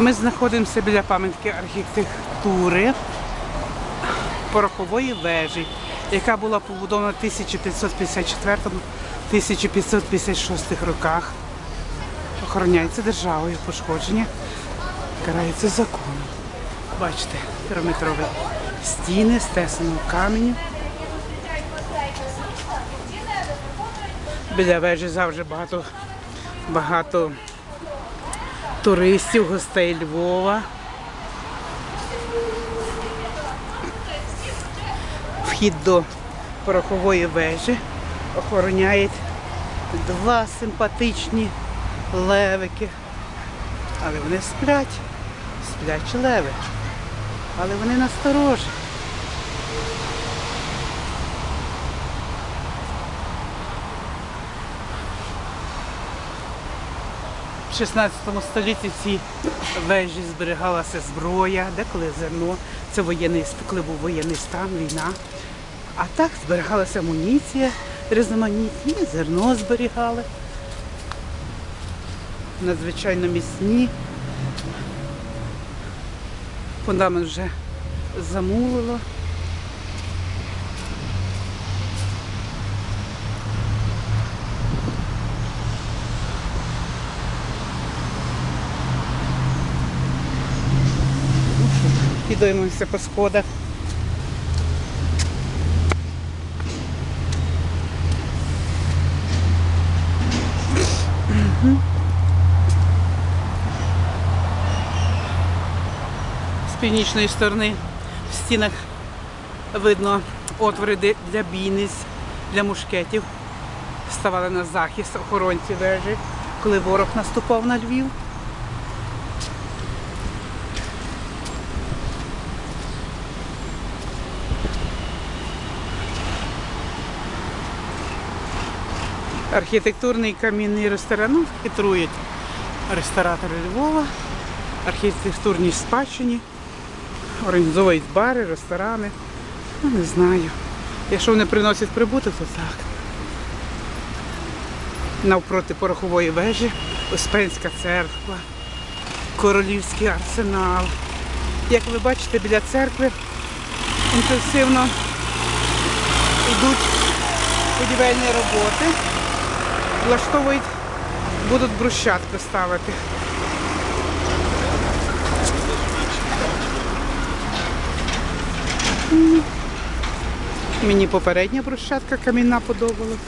Ми знаходимося біля пам'ятки архітектури порохової вежі, яка була побудована в 1554-1556 роках. Охороняється державою, пошкодження карається законом. Бачите, трьохметрові стіни з тесаного каменю. Біля вежі завжди багато, багато туристів, гостей Львова. Вхід до порохової вежі охороняють два симпатичні левики. Але вони сплять, сплять леви. Але вони насторожі. В 16 столітті в цій вежі зберігалася зброя, деколи зерно. Це воєнний, коли був воєнний стан, війна. А так зберігалася амуніція різноманітні, зерно зберігали. Надзвичайно міцні. Фундамент вже замулило. Підіймемося по сходах. З північної сторони в стінах видно отвори для бійниць, для мушкетів. Ставали на захист охоронці вежі, коли ворог наступав на Львів. Архітектурний камінний ресторан ну, хитрують ресторатори Львова, архітектурні спадщині, організовують бари, ресторани. Ну, не знаю. Якщо вони приносять прибуток, то так. Навпроти порохової вежі, Успенська церква, Королівський арсенал. Як ви бачите, біля церкви інтенсивно йдуть будівельні роботи влаштовують, будуть брусчатку ставити. Мені попередня брусчатка камінна подобалась.